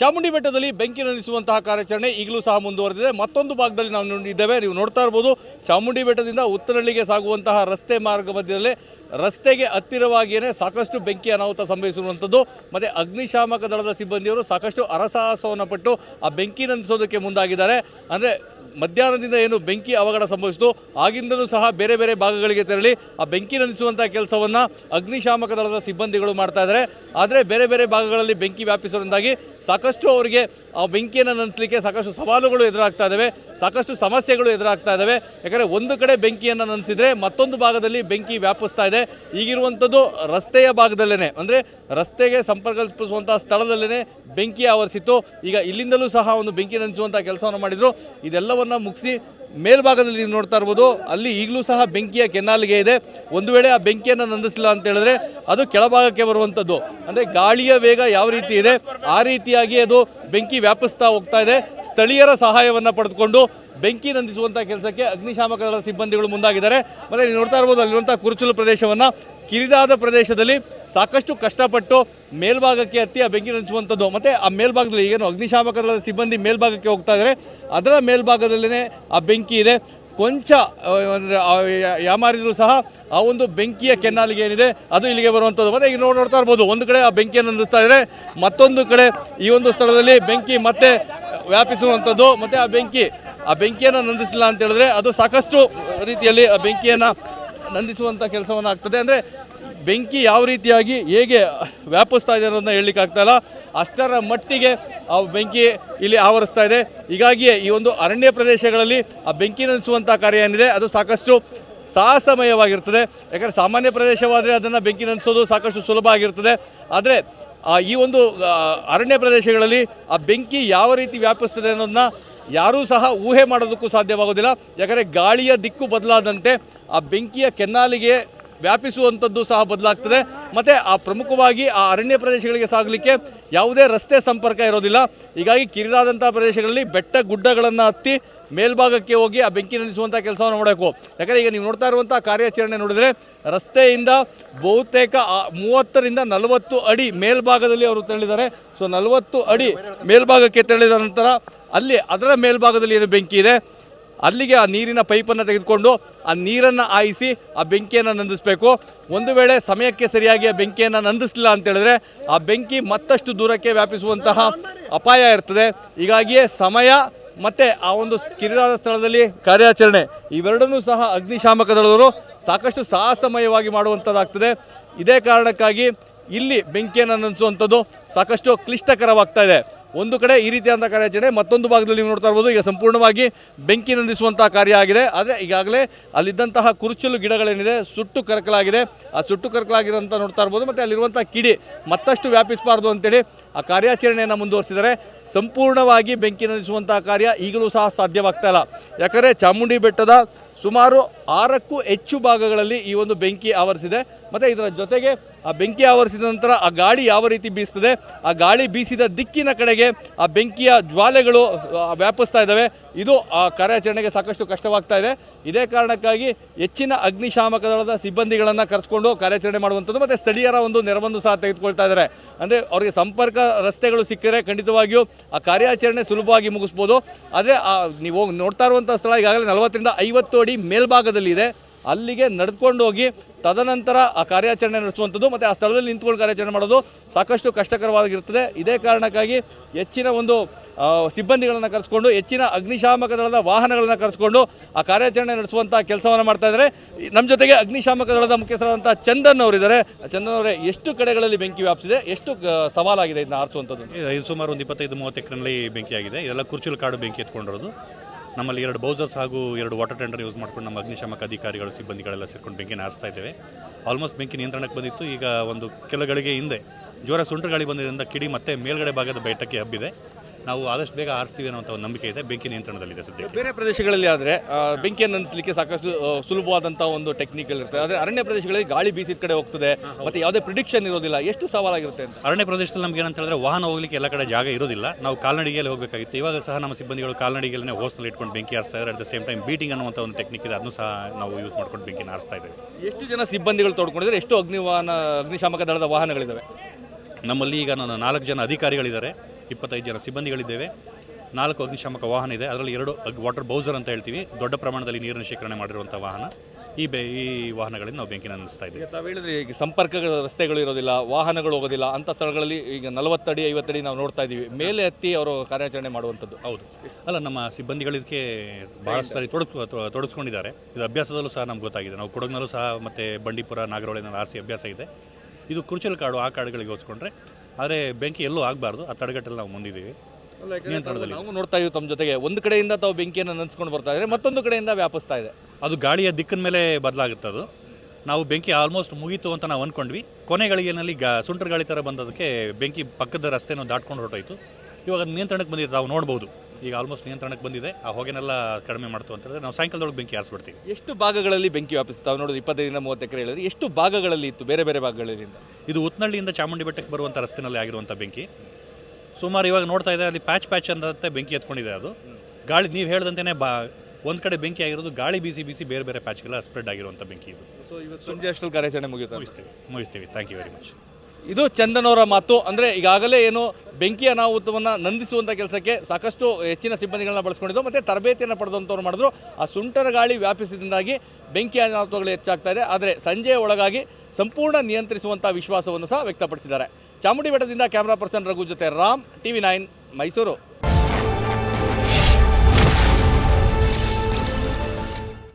ಚಾಮುಂಡಿ ಬೆಟ್ಟದಲ್ಲಿ ಬೆಂಕಿ ನಂದಿಸುವಂತಹ ಕಾರ್ಯಾಚರಣೆ ಈಗಲೂ ಸಹ ಮುಂದುವರೆದಿದೆ. ಮತ್ತೊಂದು ಭಾಗದಲ್ಲಿ ನಾವು ನೋಡಿದ್ದೇವೆ, ನೀವು ನೋಡ್ತಾ ಇರ್ಬೋದು, ಚಾಮುಂಡಿ ಬೆಟ್ಟದಿಂದ ಉತ್ತರಹಳ್ಳಿಗೆ ಸಾಗುವಂತಹ ರಸ್ತೆ ಮಾರ್ಗ ಮಧ್ಯದಲ್ಲಿ ರಸ್ತೆಗೆ ಹತ್ತಿರವಾಗಿಯೇ ಸಾಕಷ್ಟು ಬೆಂಕಿ ಅನಾಹುತ ಸಂಭವಿಸಿರುವಂಥದ್ದು. ಮತ್ತು ಅಗ್ನಿಶಾಮಕ ದಳದ ಸಿಬ್ಬಂದಿಯವರು ಸಾಕಷ್ಟು ಅರಸಾಹಸವನ್ನು ಪಟ್ಟು ಆ ಬೆಂಕಿ ನಂದಿಸೋದಕ್ಕೆ ಮುಂದಾಗಿದ್ದಾರೆ. ಅಂದರೆ ಮಧ್ಯಾಹ್ನದಿಂದ ಏನು ಬೆಂಕಿ ಅವಘಡ ಸಂಭವಿಸಿತು, ಆಗಿಂದಲೂ ಸಹ ಬೇರೆ ಬೇರೆ ಭಾಗಗಳಿಗೆ ತೆರಳಿ ಆ ಬೆಂಕಿ ನಂದಿಸುವಂಥ ಕೆಲಸವನ್ನು ಅಗ್ನಿಶಾಮಕ ದಳದ ಸಿಬ್ಬಂದಿಗಳು ಮಾಡ್ತಾ ಇದ್ದಾರೆ. ಆದರೆ ಬೇರೆ ಬೇರೆ ಭಾಗಗಳಲ್ಲಿ ಬೆಂಕಿ ವ್ಯಾಪಿಸೋದ್ರಿಂದಾಗಿ ಸಾಕಷ್ಟು ಅವರಿಗೆ ಆ ಬೆಂಕಿಯನ್ನು ನಂದಿಸಲಿಕ್ಕೆ ಸಾಕಷ್ಟು ಸವಾಲುಗಳು ಎದುರಾಗ್ತಾ ಇದ್ದಾವೆ. ಸಾಕಷ್ಟು ಸಮಸ್ಯೆಗಳು ಎದುರಾಗ್ತಾ ಇದ್ದಾವೆ ಯಾಕಂದರೆ ಒಂದು ಕಡೆ ಬೆಂಕಿಯನ್ನು ನಂದಿಸಿದ್ರೆ ಮತ್ತೊಂದು ಭಾಗದಲ್ಲಿ ಬೆಂಕಿ ವ್ಯಾಪಿಸ್ತಾ ಇದೆ. ಈಗಿರುವಂಥದ್ದು ರಸ್ತೆಯ ಭಾಗದಲ್ಲೇ ಅಂದರೆ ರಸ್ತೆಗೆ ಸಂಪರ್ಕ ಕಲ್ಪಿಸುವಂಥ ಸ್ಥಳದಲ್ಲೇ ಬೆಂಕಿ ಆವರಿಸಿತ್ತು. ಈಗ ಇಲ್ಲಿಂದಲೂ ಸಹ ಒಂದು ಬೆಂಕಿ ನಂದಿಸುವಂಥ ಕೆಲಸವನ್ನು ಮಾಡಿದರು. ಇದೆಲ್ಲವನ್ನು ಮುಗಿಸಿ ಮೇಲ್ಭಾಗದಲ್ಲಿ ನೀವು ನೋಡ್ತಾ ಇರ್ಬೋದು, ಅಲ್ಲಿ ಈಗಲೂ ಸಹ ಬೆಂಕಿಯ ಕೆನ್ನಾಲಿಗೆ ಇದೆ. ಒಂದು ವೇಳೆ ಆ ಬೆಂಕಿಯನ್ನು ನಂದಿಸಿಲ್ಲ ಅಂತ ಹೇಳಿದ್ರೆ ಅದು ಕೆಳಭಾಗಕ್ಕೆ ಬರುವಂಥದ್ದು. ಅಂದರೆ ಗಾಳಿಯ ವೇಗ ಯಾವ ರೀತಿ ಇದೆ, ಆ ರೀತಿಯಾಗಿ ಅದು ಬೆಂಕಿ ವ್ಯಾಪಿಸ್ತಾ ಹೋಗ್ತಾ ಇದೆ. ಸ್ಥಳೀಯರ ಸಹಾಯವನ್ನು ಪಡೆದುಕೊಂಡು ಬೆಂಕಿ ನಂದಿಸುವಂಥ ಕೆಲಸಕ್ಕೆ ಅಗ್ನಿಶಾಮಕ ದಳದ ಸಿಬ್ಬಂದಿಗಳು ಮುಂದಾಗಿದ್ದಾರೆ. ಮತ್ತು ನೀವು ನೋಡ್ತಾ ಇರ್ಬೋದು ಅಲ್ಲಿರುವಂಥ ಕುರುಚಲು ಪ್ರದೇಶವನ್ನು ಕಿರಿದಾದ ಪ್ರದೇಶದಲ್ಲಿ ಸಾಕಷ್ಟು ಕಷ್ಟಪಟ್ಟು ಮೇಲ್ಭಾಗಕ್ಕೆ ಹತ್ತಿ ಆ ಬೆಂಕಿ ನಂದಿಸುವಂಥದ್ದು ಮತ್ತು ಆ ಮೇಲ್ಭಾಗದಲ್ಲಿ ಏನು ಅಗ್ನಿಶಾಮಕ ದಳದ ಸಿಬ್ಬಂದಿ ಮೇಲ್ಭಾಗಕ್ಕೆ ಹೋಗ್ತಾ ಇದ್ದಾರೆ ಅದರ ಮೇಲ್ಭಾಗದಲ್ಲೇ ಆ ಬೆಂಕಿ ಇದೆ. ಕೊಂಚ ಯಾಮಾರಿದ್ರು ಸಹ ಆ ಒಂದು ಬೆಂಕಿಯ ಕೆನ್ನಾಲಿಗೆ ಏನಿದೆ, ಅದು ಇಲ್ಲಿಗೆ ಬರುವಂಥದ್ದು. ಮತ್ತೆ ಈಗ ನೋಡಿ ನೋಡ್ತಾ ಇರ್ಬೋದು, ಒಂದು ಕಡೆ ಆ ಬೆಂಕಿಯನ್ನು ನಂದಿಸ್ತಾ ಇದ್ದಾರೆ, ಮತ್ತೊಂದು ಕಡೆ ಈ ಒಂದು ಸ್ಥಳದಲ್ಲಿ ಬೆಂಕಿ ಮತ್ತೆ ವ್ಯಾಪಿಸುವಂಥದ್ದು. ಮತ್ತು ಆ ಬೆಂಕಿ, ಆ ಬೆಂಕಿಯನ್ನು ನಂದಿಸಿಲ್ಲ ಅಂತ ಹೇಳಿದ್ರೆ ಅದು ಸಾಕಷ್ಟು ರೀತಿಯಲ್ಲಿ ಆ ಬೆಂಕಿಯನ್ನು ನಂದಿಸುವಂಥ ಕೆಲಸವನ್ನು ಆಗ್ತದೆ ಅಂದರೆ ಬೆಂಕಿ ಯಾವ ರೀತಿಯಾಗಿ ಹೇಗೆ ವ್ಯಾಪಿಸ್ತಾ ಇದೆ ಅನ್ನೋದನ್ನ ಹೇಳಲಿಕ್ಕೆ ಆಗ್ತಾ ಅಷ್ಟರ ಮಟ್ಟಿಗೆ ಆ ಬೆಂಕಿ ಇಲ್ಲಿ ಆವರಿಸ್ತಾ ಇದೆ. ಹೀಗಾಗಿಯೇ ಈ ಒಂದು ಅರಣ್ಯ ಪ್ರದೇಶಗಳಲ್ಲಿ ಆ ಬೆಂಕಿ ನಂದಿಸುವಂಥ ಕಾರ್ಯ ಏನಿದೆ, ಅದು ಸಾಕಷ್ಟು ಸಾಹಸಮಯವಾಗಿರ್ತದೆ. ಯಾಕಂದರೆ ಸಾಮಾನ್ಯ ಪ್ರದೇಶವಾದರೆ ಅದನ್ನು ಬೆಂಕಿ ನಂದಿಸೋದು ಸಾಕಷ್ಟು ಸುಲಭ ಆಗಿರ್ತದೆ. ಆದರೆ ಈ ಒಂದು ಅರಣ್ಯ ಪ್ರದೇಶಗಳಲ್ಲಿ ಆ ಬೆಂಕಿ ಯಾವ ರೀತಿ ವ್ಯಾಪಿಸ್ತದೆ ಅನ್ನೋದನ್ನ ಯಾರೂ ಸಹ ಊಹೆ ಮಾಡೋದಕ್ಕೂ ಸಾಧ್ಯವಾಗೋದಿಲ್ಲ. ಯಾಕಂದರೆ ಗಾಳಿಯ ದಿಕ್ಕು ಬದಲಾದಂತೆ ಆ ಬೆಂಕಿಯ ಕೆನ್ನಾಲಿಗೆ ವ್ಯಾಪಿಸುವಂಥದ್ದು ಸಹ ಬದಲಾಗ್ತದೆ. ಮತ್ತು ಆ ಪ್ರಮುಖವಾಗಿ ಆ ಅರಣ್ಯ ಪ್ರದೇಶಗಳಿಗೆ ಸಾಗಲಿಕ್ಕೆ ಯಾವುದೇ ರಸ್ತೆ ಸಂಪರ್ಕ ಇರೋದಿಲ್ಲ. ಹೀಗಾಗಿ ಕಿರಿದಾದಂಥ ಪ್ರದೇಶಗಳಲ್ಲಿ ಬೆಟ್ಟ ಗುಡ್ಡಗಳನ್ನು ಹತ್ತಿ ಮೇಲ್ಭಾಗಕ್ಕೆ ಹೋಗಿ ಆ ಬೆಂಕಿ ನಂದಿಸುವಂಥ ಕೆಲಸವನ್ನು ಮಾಡಬೇಕು. ಯಾಕಂದರೆ ಈಗ ನೀವು ನೋಡ್ತಾ ಇರುವಂಥ ಕಾರ್ಯಾಚರಣೆ ನೋಡಿದರೆ ರಸ್ತೆಯಿಂದ ಬಹುತೇಕ ಮೂವತ್ತರಿಂದ ನಲವತ್ತು ಅಡಿ ಮೇಲ್ಭಾಗದಲ್ಲಿ ಅವರು ತೆರಳಿದ್ದಾರೆ. ಸೊ ನಲವತ್ತು ಅಡಿ ಮೇಲ್ಭಾಗಕ್ಕೆ ತೆರಳಿದ ನಂತರ ಅಲ್ಲಿ ಅದರ ಮೇಲ್ಭಾಗದಲ್ಲಿ ಏನು ಬೆಂಕಿ ಇದೆ? ಅಲ್ಲಿಗೆ ಆ ನೀರಿನ ಪೈಪನ್ನು ತೆಗೆದುಕೊಂಡು ಆ ನೀರನ್ನು ಆಯಿಸಿ ಆ ಬೆಂಕಿಯನ್ನು ನಂದಿಸಬೇಕು. ಒಂದು ವೇಳೆ ಸಮಯಕ್ಕೆ ಸರಿಯಾಗಿ ಆ ಬೆಂಕಿಯನ್ನು ನಂದಿಸಲಿಲ್ಲ ಅಂತೇಳಿದ್ರೆ ಆ ಬೆಂಕಿ ಮತ್ತಷ್ಟು ದೂರಕ್ಕೆ ವ್ಯಾಪಿಸುವಂತಹ ಅಪಾಯ ಇರ್ತದೆ. ಹೀಗಾಗಿಯೇ ಸಮಯ ಮತ್ತು ಆ ಒಂದು ಕಿರಿದಾದ ಸ್ಥಳದಲ್ಲಿ ಕಾರ್ಯಾಚರಣೆ, ಇವೆರಡನ್ನೂ ಸಹ ಅಗ್ನಿಶಾಮಕ ದಳದವರು ಸಾಕಷ್ಟು ಸಾಹಸಮಯವಾಗಿ ಮಾಡುವಂಥದ್ದಾಗ್ತದೆ ಇದೇ ಕಾರಣಕ್ಕಾಗಿ ಇಲ್ಲಿ ಬೆಂಕಿಯನ್ನು ನಂದಿಸುವಂಥದ್ದು ಸಾಕಷ್ಟು ಕ್ಲಿಷ್ಟಕರವಾಗ್ತಾ ಇದೆ. ಒಂದು ಕಡೆ ಈ ರೀತಿಯಾದಂಥ ಕಾರ್ಯಾಚರಣೆ, ಮತ್ತೊಂದು ಭಾಗದಲ್ಲಿ ನೀವು ನೋಡ್ತಾ ಇರ್ಬೋದು, ಈಗ ಸಂಪೂರ್ಣವಾಗಿ ಬೆಂಕಿ ನಂದಿಸುವಂಥ ಕಾರ್ಯ ಆಗಿದೆ. ಆದರೆ ಈಗಾಗಲೇ ಅಲ್ಲಿದ್ದಂತಹ ಕುರುಚಲು ಗಿಡಗಳೇನಿದೆ, ಸುಟ್ಟು ಕರಕಲಾಗಿದೆ. ಆ ಸುಟ್ಟು ಕರಕಲಾಗಿರೋಂಥ ನೋಡ್ತಾ ಇರ್ಬೋದು, ಮತ್ತು ಅಲ್ಲಿರುವಂಥ ಕಿಡಿ ಮತ್ತಷ್ಟು ವ್ಯಾಪಿಸಬಾರ್ದು ಅಂತೇಳಿ ಆ ಕಾರ್ಯಾಚರಣೆಯನ್ನು ಮುಂದುವರಿಸಿದರೆ ಸಂಪೂರ್ಣವಾಗಿ ಬೆಂಕಿ ನಂದಿಸುವಂಥ ಕಾರ್ಯ ಈಗಲೂ ಸಹ ಸಾಧ್ಯವಾಗ್ತಾ ಇಲ್ಲ. ಯಾಕಂದರೆ ಚಾಮುಂಡಿ ಬೆಟ್ಟದ ಸುಮಾರು ಆರಕ್ಕೂ ಹೆಚ್ಚು ಭಾಗಗಳಲ್ಲಿ ಈ ಒಂದು ಬೆಂಕಿ ಆವರಿಸಿದೆ. ಮತ್ತು ಇದರ ಜೊತೆಗೆ ಆ ಬೆಂಕಿ ಆವರಿಸಿದ ನಂತರ ಆ ಗಾಳಿ ಯಾವ ರೀತಿ ಬೀಸ್ತದೆ ಆ ಗಾಳಿ ಬೀಸಿದ ದಿಕ್ಕಿನ ಕಡೆಗೆ ಆ ಬೆಂಕಿಯ ಜ್ವಾಲೆಗಳು ವ್ಯಾಪಿಸ್ತಾ ಇದ್ದಾವೆ. ಇದು ಆ ಕಾರ್ಯಾಚರಣೆಗೆ ಸಾಕಷ್ಟು ಕಷ್ಟವಾಗ್ತಾ ಇದೆ. ಇದೇ ಕಾರಣಕ್ಕಾಗಿ ಹೆಚ್ಚಿನ ಅಗ್ನಿಶಾಮಕ ದಳದ ಸಿಬ್ಬಂದಿಗಳನ್ನು ಕರೆಸ್ಕೊಂಡು ಕಾರ್ಯಾಚರಣೆ ಮಾಡುವಂಥದ್ದು ಮತ್ತು ಸ್ಥಳೀಯರ ಒಂದು ನೆರವನ್ನು ಸಹ ತೆಗೆದುಕೊಳ್ತಾ ಇದ್ದಾರೆ. ಅಂದರೆ ಅವರಿಗೆ ಸಂಪರ್ಕ ರಸ್ತೆಗಳು ಸಿಕ್ಕರೆ ಖಂಡಿತವಾಗಿಯೂ ಆ ಕಾರ್ಯಾಚರಣೆ ಸುಲಭವಾಗಿ ಮುಗಿಸ್ಬೋದು. ಆದರೆ ನೀವು ನೋಡ್ತಾ ಇರುವಂಥ ಸ್ಥಳ ಈಗಾಗಲೇ ನಲವತ್ತರಿಂದ ಐವತ್ತು ಅಡಿ ಮೇಲ್ಭಾಗದಲ್ಲಿ ಇದೆ ಅಲ್ಲಿಗೆ ನಡೆದುಕೊಂಡು ಹೋಗಿ ತದನಂತರ ಆ ಕಾರ್ಯಾಚರಣೆ ನಡೆಸುವಂಥದ್ದು ಮತ್ತು ಆ ಸ್ಥಳದಲ್ಲಿ ನಿಂತ್ಕೊಂಡು ಕಾರ್ಯಾಚರಣೆ ಮಾಡೋದು ಸಾಕಷ್ಟು ಕಷ್ಟಕರವಾಗಿರ್ತದೆ ಇದೇ ಕಾರಣಕ್ಕಾಗಿ ಹೆಚ್ಚಿನ ಒಂದು ಸಿಬ್ಬಂದಿಗಳನ್ನು ಕರೆಸ್ಕೊಂಡು, ಹೆಚ್ಚಿನ ಅಗ್ನಿಶಾಮಕ ದಳದ ವಾಹನಗಳನ್ನು ಕರೆಸ್ಕೊಂಡು ಆ ಕಾರ್ಯಾಚರಣೆ ನಡೆಸುವಂಥ ಕೆಲಸವನ್ನು ಮಾಡ್ತಾ ಇದ್ದಾರೆ. ನಮ್ಮ ಜೊತೆಗೆ ಅಗ್ನಿಶಾಮಕ ದಳದ ಮುಖ್ಯಸ್ಥರಾದಂಥ ಚಂದನ್ ಅವರಿದ್ದಾರೆ. ಚಂದನ್ ಅವರೇ, ಎಷ್ಟು ಕಡೆಗಳಲ್ಲಿ ಬೆಂಕಿ ವ್ಯಾಪಿಸಿದೆ? ಎಷ್ಟು ಸವಾಲಾಗಿದೆ ಇದನ್ನ ಆರಿಸುವಂಥದ್ದು? ಇದು ಸುಮಾರು ಒಂದು ಇಪ್ಪತ್ತೈದು, ಮೂವತ್ತು ಎಕರೆನಲ್ಲಿ ಬೆಂಕಿಯಾಗಿದೆ. ಇದೆಲ್ಲ ಕುರ್ಚಲು ಕಾಡು ಬೆಂಕಿ ಎತ್ಕೊಂಡಿರೋದು. ನಮ್ಮಲ್ಲಿ ಎರಡು ಬೌಸರ್ಸ್ ಹಾಗೂ ಎರಡು ವಾಟರ್ ಟೆಂಡರ್ ಯೂಸ್ ಮಾಡ್ಕೊಂಡು ನಮ್ಮ ಅಗ್ನಿಶಾಮಕ ಅಧಿಕಾರಿಗಳು, ಸಿಬ್ಬಂದಿಗಳೆಲ್ಲ ಸೇರಿಕೊಂಡು ಬೆಂಕಿನ ನಾರಿಸ್ತಾ ಇದ್ದೇವೆ. ಆಲ್ಮೋಸ್ಟ್ ಬೆಂಕಿ ನಿಯಂತ್ರಣಕ್ಕೆ ಬಂದಿತ್ತು. ಈಗ ಒಂದು ಕೆಲ ಗಳಿಗೆ ಹಿಂದೆ ಜೋರ ಸುಂಟರ್ ಗಾಳಿ ಬಂದಿದ್ದರಿಂದ ಕಿಡಿ ಮತ್ತೆ ಮೇಲ್ಗಡೆ ಭಾಗದ ಬೆಟ್ಟಕ್ಕೆ ಹಬ್ಬಿದೆ. ನಾವು ಆದಷ್ಟು ಬೇಗ ಆರಿಸ್ತೀವಿ ಅನ್ನೋ ಒಂದು ನಂಬಿಕೆ ಇದೆ. ಬೆಂಕಿ ನಿಯಂತ್ರಣದಲ್ಲಿದೆ ಸದ್ಯಕ್ಕೆ. ಬೇರೆ ಪ್ರದೇಶಗಳಲ್ಲಿ ಆದರೆ ಬೆಂಕಿಯನ್ನು ನಂದಿಸಲಿಕ್ಕೆ ಸಾಕಷ್ಟು ಸುಲಭವಾದಂತಹ ಸುಲಭವಾದಂಥ ಒಂದು ಟೆಕ್ನಿಕಲ್ ಇರ್ತದೆ. ಆದರೆ ಅರಣ್ಯ ಪ್ರದೇಶಗಳಲ್ಲಿ ಗಾಳಿ ಬೀಸಿದ ಕಡೆ ಹೋಗ್ತದೆ ಮತ್ತು ಯಾವುದೇ ಪ್ರಿಡಿಕ್ಷನ್ ಇರೋದಿಲ್ಲ. ಎಷ್ಟು ಸವಾಲಾಗಿರುತ್ತೆ ಅಂತ? ಅರಣ್ಯ ಪ್ರದೇಶದಲ್ಲಿ ನಮ್ಗೆ ಏನಂತ ಹೇಳಿದ್ರೆ ವಾಹನ ಹೋಗ್ಲಿಕ್ಕೆ ಎಲ್ಲ ಕಡೆ ಜಾಗ ಇರೋದಿಲ್ಲ. ನಾವು ಕಾಲ್ನಡಿಗೆಯಲ್ಲಿ ಹೋಗಬೇಕಾಗಿತ್ತು. ಇವಾಗ ಸಹ ನಮ್ಮ ಸಿಬ್ಬಂದಿಗಳು ಕಾಲ್ನಡಿಗೆಯಲ್ಲೇ ಹೋಸ್ನಲ್ಲಿ ಇಟ್ಕೊಂಡು ಬೆಂಕಿ ಹಾರಿಸ್ತಾ ಇದ್ದಾರೆ at the same time beating ಅನ್ನುವಂಥ ಒಂದು ಟೆಕ್ನಿಕ್ ಇದೆ. ಅದನ್ನು ಸಹ ನಾವು ಯೂಸ್ ಮಾಡ್ಕೊಂಡು ಬೆಂಕಿನ ಆರಿಸ್ತಾ ಇದ್ದೇವೆ. ಎಷ್ಟು ಜನ ಸಿಬ್ಬಂದಿಗಳು ತೊಡ್ಕೊಂಡಿದ್ದಾರೆ? ಎಷ್ಟು ಅಗ್ನಿವಾಹನ ಅಗ್ನಿಶಾಮಕ ದಳದ ವಾಹನಗಳಿದ್ದಾವೆ ನಮ್ಮಲ್ಲಿ ಈಗ ನಾನು ನಾಲ್ಕು ಜನ ಅಧಿಕಾರಿಗಳಿದ್ದಾರೆ. ಇಪ್ಪತ್ತೈದು ಜನ ಸಿಬ್ಬಂದಿಗಳಿದ್ದೇವೆ. ನಾಲ್ಕು ಅಗ್ನಿಶಾಮಕ ವಾಹನ ಇದೆ. ಅದರಲ್ಲಿ ಎರಡು ವಾಟರ್ ಬೌಸರ್ ಅಂತ ಹೇಳ್ತೀವಿ. ದೊಡ್ಡ ಪ್ರಮಾಣದಲ್ಲಿ ನೀರಿನ ಶೇಖರಣೆ ಮಾಡಿರುವಂಥ ವಾಹನ. ಈ ಬೆ ಈ ವಾಹನಗಳಿಂದ ನಾವು ಬೆಂಕಿನ ನಂದಿಸ್ತಾ ಇದ್ದೀವಿ. ಈಗ ತಾವು ಹೇಳಿದ್ರೆ ಈಗ ಸಂಪರ್ಕ ರಸ್ತೆಗಳು ಇರೋದಿಲ್ಲ ವಾಹನಗಳು ಹೋಗೋದಿಲ್ಲ ಅಂಥ ಸ್ಥಳಗಳಲ್ಲಿ ಈಗ ನಲವತ್ತಡಿ ಐವತ್ತಡಿ ನಾವು ನೋಡ್ತಾ ಇದ್ದೀವಿ. ಮೇಲೆ ಹತ್ತಿ ಅವರು ಕಾರ್ಯಾಚರಣೆ ಮಾಡುವಂಥದ್ದು. ಹೌದು. ಅಲ್ಲ ನಮ್ಮ ಸಿಬ್ಬಂದಿಗಳಿದಕ್ಕೆ ಭಾಳ ಸಾರಿ ತೊಡಸ್ ತೊಡಸ್ಕೊಂಡಿದ್ದಾರೆ ಇದು ಅಭ್ಯಾಸದಲ್ಲೂ ಸಹ ನಮ್ಗೆ ಗೊತ್ತಾಗಿದೆ. ನಾವು ಕೊಡಗಿನಲ್ಲೂ ಸಹ ಮತ್ತು ಬಂಡೀಪುರ ನಾಗರಹೊಳೆನಲ್ಲಿ ಆಸೆ ಅಭ್ಯಾಸ ಇದೆ. ಇದು ಕುರುಚಲ್ ಕಾಡು ಆ ಕಾಡುಗಳಿಗೆ ಹೋಲಿಸ್ಕೊಂಡ್ರೆ ಆದರೆ ಬೆಂಕಿ ಎಲ್ಲೂ ಆಗಬಾರ್ದು. ಆ ತಡೆಗಟ್ಟಲ್ಲಿ ನಾವು ಮುಂದಿದ್ದೀವಿ. ನಿಯಂತ್ರಣದಲ್ಲಿ. ನಾವು ನೋಡ್ತಾ ಇದ್ದೀವಿ ತಮ್ಮ ಜೊತೆಗೆ. ಒಂದು ಕಡೆಯಿಂದ ತಾವು ಬೆಂಕಿಯನ್ನು ನಂಚ್ಕೊಂಡು ಬರ್ತಾ ಇದ್ದಾರೆ. ಮತ್ತೊಂದು ಕಡೆಯಿಂದ ವ್ಯಾಪಿಸ್ತಾ ಇದೆ. ಅದು ಗಾಳಿಯ ದಿಕ್ಕಿನ ಮೇಲೆ ಬದಲಾಗುತ್ತೆ ಅದು. ನಾವು ಬೆಂಕಿ ಆಲ್ಮೋಸ್ಟ್ ಮುಗೀತು ಅಂತ ನಾವು ಅಂದ್ಕೊಂಡ್ವಿ ಕೊನೆಗಳಿಗೆನಲ್ಲಿ ಗಾ ಸುಂಟರ್ ಗಾಳಿ ಥರ ಬಂದದಕ್ಕೆ ಬೆಂಕಿ ಪಕ್ಕದ ರಸ್ತೆನೂ ದಾಟ್ಕೊಂಡು ಹೊರಟೋಯ್ತು. ಇವಾಗ ನಿಯಂತ್ರಣಕ್ಕೆ ಬಂದಿದೆ ನಾವು ನೋಡ್ಬೋದು. ಈಗ ಆಲ್ಮೋಸ್ಟ್ ನಿಯಂತ್ರಣಕ್ಕೆ ಬಂದಿದೆ. ಆ ಹೊಗೆನೆಲ್ಲ ಕಡಿಮೆ ಮಾಡ್ತು ಅಂತ ಹೇಳಿದ್ರೆ ನಾವು ಸಾಯಂಕಾಲದೊಳಗೆ ಬೆಂಕಿ ಹಾರಿಸ್ಬಿಡ್ತೀವಿ. ಎಷ್ಟು ಭಾಗಗಳಲ್ಲಿ ಬೆಂಕಿ ವ್ಯಾಪಿಸ್ತು ನೋಡೋದು ಇಪ್ಪತ್ತೈದರಿಂದ ಮೂವತ್ತು ಎಕರೆ ಹೇಳಿದ್ರೆ ಎಷ್ಟು ಭಾಗಗಳಲ್ಲಿ ಇತ್ತು? ಬೇರೆ ಬೇರೆ ಭಾಗಗಳಿಂದ ಇದು ಉತ್ನಳ್ಳಿಯಿಂದ ಚಾಮುಂಡಿ ಬೆಟ್ಟಕ್ಕೆ ಬರುವಂಥ ರಸ್ತೆಯಲ್ಲಿ ಆಗಿರುವಂಥ ಬೆಂಕಿ. ಸುಮಾರು ಇವಾಗ ನೋಡ್ತಾ ಇದೆ ಅಲ್ಲಿ ಪ್ಯಾಚ್ ಪ್ಯಾಚ್ ಅಂತ ಬೆಂಕಿ ಎತ್ಕೊಂಡಿದೆ ಅದು. ಗಾಳಿ ನೀವು ಹೇಳ್ದಂತೆಯೇ ಬಾ ಒಂದು ಕಡೆ ಬೆಂಕಿ ಆಗಿರೋದು ಗಾಳಿ ಬೀಸಿ ಬೀಸಿ ಬೇರೆ ಬೇರೆ ಪ್ಯಾಚ್ಗೆಲ್ಲ ಸ್ಪ್ರೆಡ್ ಆಗಿರುವಂಥ ಬೆಂಕಿ ಇದು. ಸೊ ಇವತ್ತು ಸಂಜೆ ಅಷ್ಟು ಕಾರ್ಯಾಚರಣೆ ಮುಗಿಯುತ್ತೆ? ಮುಗಿಸ್ತೀವಿ ಮುಗಿಸ್ತೀವಿ. ಥ್ಯಾಂಕ್ ಯು ವೆರಿ ಮಚ್ ಇದು ಚಂದನವರ ಮಾತು. ಅಂದರೆ ಈಗಾಗಲೇ ಏನು ಬೆಂಕಿ ಅನಾಹುತವನ್ನು ನಂದಿಸುವಂಥ ಕೆಲಸಕ್ಕೆ ಸಾಕಷ್ಟು ಹೆಚ್ಚಿನ ಸಿಬ್ಬಂದಿಗಳನ್ನ ಬಳಸ್ಕೊಂಡಿದ್ದು ಮತ್ತು ತರಬೇತಿಯನ್ನು ಪಡೆದಂಥವ್ರು ಮಾಡಿದ್ರು. ಆ ಸುಂಟರ ಗಾಳಿ ವ್ಯಾಪಿಸಿದಿಂದಾಗಿ ಬೆಂಕಿ ಅನಾಹುತಗಳು ಹೆಚ್ಚಾಗ್ತಾ ಇದೆ. ಆದರೆ ಸಂಜೆಯ ಒಳಗಾಗಿ ಸಂಪೂರ್ಣ ನಿಯಂತ್ರಿಸುವಂಥ ವಿಶ್ವಾಸವನ್ನು ಸಹ ವ್ಯಕ್ತಪಡಿಸಿದ್ದಾರೆ. ಚಾಮುಂಡಿ ಬೆಟ್ಟದಿಂದ ಕ್ಯಾಮ್ರಾ ಪರ್ಸನ್ ರಘು ಜೊತೆ ರಾಮ್, ಟಿವಿ ನೈನ್ ಮೈಸೂರು.